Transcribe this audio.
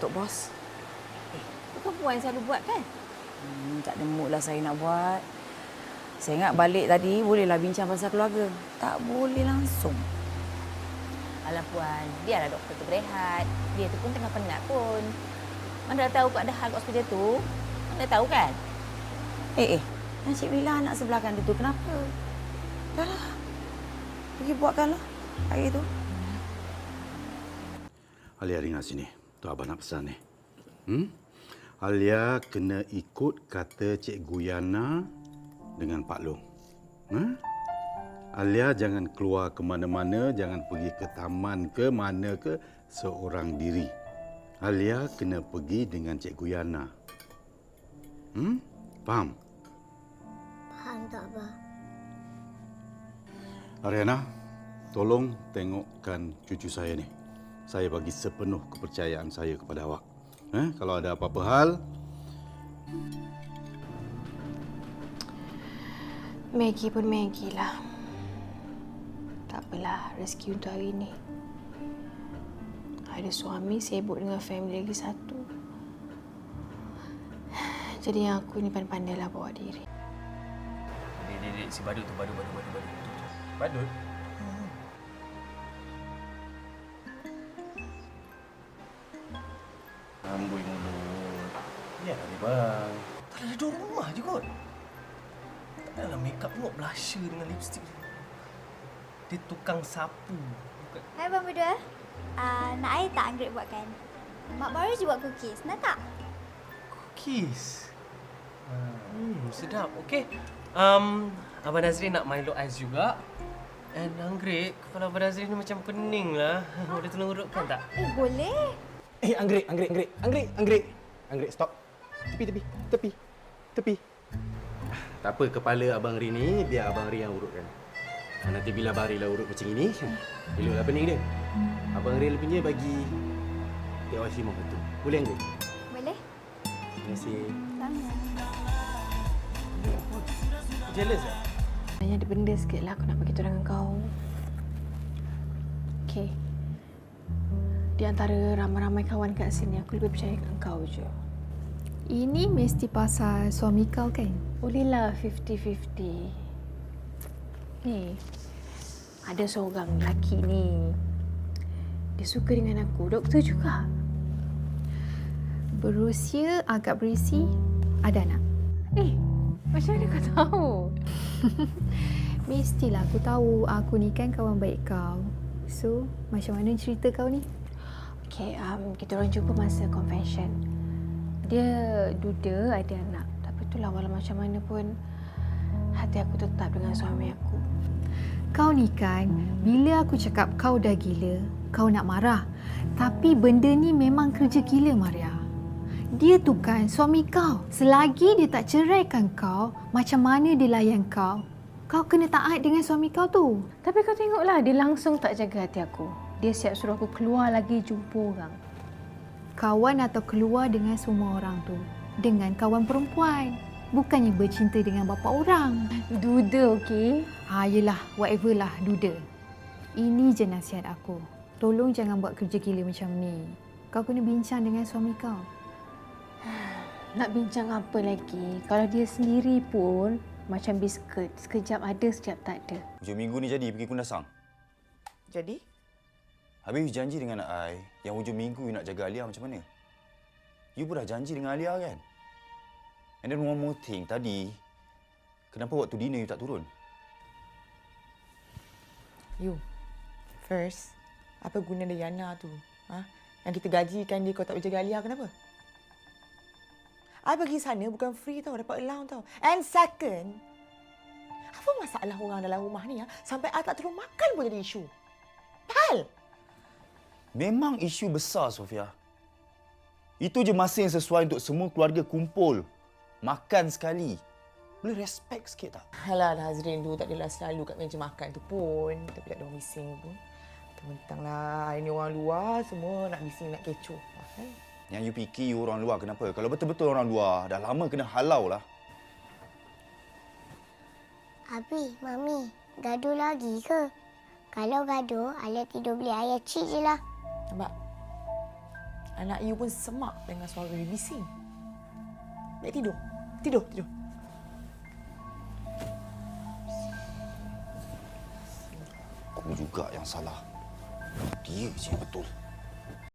ngantuk, bos. Bukan puan yang selalu buat kan? Hmm, tak ada mood lah saya nak buat. Saya ingat balik tadi bolehlah bincang pasal keluarga. Tak boleh langsung. Alah puan, biarlah doktor tu berehat. Dia tu pun tengah penat pun. Mana dah tahu kau ada hal kat hospital tu? Mana tahu kan? Eh, eh. Yang Cik Bila anak sebelahkan dia tu kenapa? Dah lah. Pergi buatkanlah air tu. Alia ringat sini. Tu abang nak pesan ni. Hmm? Alia kena ikut kata Cikgu Yana dengan Pak Long. Ha? Alia jangan keluar ke mana-mana, jangan pergi ke taman ke mana ke seorang diri. Alia kena pergi dengan Cikgu Yana. Hmm? Faham? Faham tak, Abah? Ariana, tolong tengokkan cucu saya ni. Saya bagi sepenuh kepercayaan saya kepada awak. Eh, kalau ada apa-apa hal, Maggie pun Maggie lah. Tak apalah rezeki untuk hari ini. Ada suami sibuk dengan family lagi satu. Jadi yang aku ni pandai-pandailah bawa diri. Dek, dek, dek. Si badut tu, badut, badut, badut, badut. Tu. Badut? Amboi mulut. Ya ni bang. Tak ada duduk rumah je kot. Tak adalah make up tengok blusher dengan lipstick. Dia tukang sapu. Bukan. Hai Bang Berdua. Uh, nak air tak Anggrek buatkan? Mak baru je buat cookies. Nak tak? Cookies. Hmm, sedap. Okey. Um, Abang Nazrin nak Milo Ice juga. And anggrek, kepala Abang Nazrin ni macam pening lah. Boleh tolong urutkan tak? Eh, boleh. Eh, anggrek, anggrek, anggrek. Anggrek, anggrek. Anggrek, stop. Tepi, tepi, tepi. Tepi. Tak apa, kepala Abang Ri ni biar Abang Ri yang urutkan. Nanti bila Abang Ri lah urut macam ini, eloklah pening dia. Abang Ri punya bagi dia awal lima betul. Boleh, anggrek? Boleh. Terima kasih. Sama. Jealous eh? Hanya ada benda sikit lah aku nak bagi tahu dengan kau. Okey. Di antara ramai-ramai kawan kat sini, aku lebih percaya dengan kau je. Ini mesti pasal suami kau kan? Bolehlah 50-50. Ni, ada seorang lelaki ni. Dia suka dengan aku. Doktor juga. Berusia agak berisi, ada anak. Eh, macam mana kau tahu? Mestilah aku tahu aku ni kan kawan baik kau. So, macam mana cerita kau ni? Okay, um, kita orang jumpa masa convention. Dia duda ada anak. Tapi itulah walau macam mana pun hati aku tetap dengan suami aku. Kau ni kan, bila aku cakap kau dah gila, kau nak marah. Tapi benda ni memang kerja gila, Maria. Dia tu kan suami kau. Selagi dia tak ceraikan kau, macam mana dia layan kau? Kau kena taat dengan suami kau tu. Tapi kau tengoklah, dia langsung tak jaga hati aku. Dia siap suruh aku keluar lagi jumpa orang. Kawan atau keluar dengan semua orang tu. Dengan kawan perempuan. Bukannya bercinta dengan bapa orang. Duda, okey? Ha, yelah, whatever lah, duda. Ini je nasihat aku. Tolong jangan buat kerja gila macam ni. Kau kena bincang dengan suami kau. Nak bincang apa lagi? Kalau dia sendiri pun macam biskut. Sekejap ada, sekejap tak ada. Hujung minggu ni jadi pergi Kundasang. Jadi? Habis you janji dengan I yang hujung minggu you nak jaga Alia macam mana? You pun dah janji dengan Alia kan? And then one more thing, tadi kenapa waktu dinner you tak turun? You, first, apa guna Diana tu? Ha? Yang kita gajikan dia kau tak jaga Alia, kenapa? I pergi sana bukan free tau, dapat allowance tau. And second, apa masalah orang dalam rumah ni ha? sampai I tak turun makan pun jadi isu? Hal! Memang isu besar, Sofia. Itu je masa yang sesuai untuk semua keluarga kumpul. Makan sekali. Boleh respect sikit tak? Alah, Nazrin tu tak adalah selalu kat meja makan tu pun. Tapi tak ada orang bising pun. Mentang lah, ini orang luar semua nak bising, nak kecoh. Ha? Yang you fikir you orang luar kenapa? Kalau betul-betul orang luar, dah lama kena halau lah. Abi, Mami, gaduh lagi ke? Kalau gaduh, Alia tidur beli ayah cik je lah. Nampak? Anak you pun semak dengan suara you bising. Baik tidur. Tidur, tidur. Aku juga yang salah. Dia je yang betul.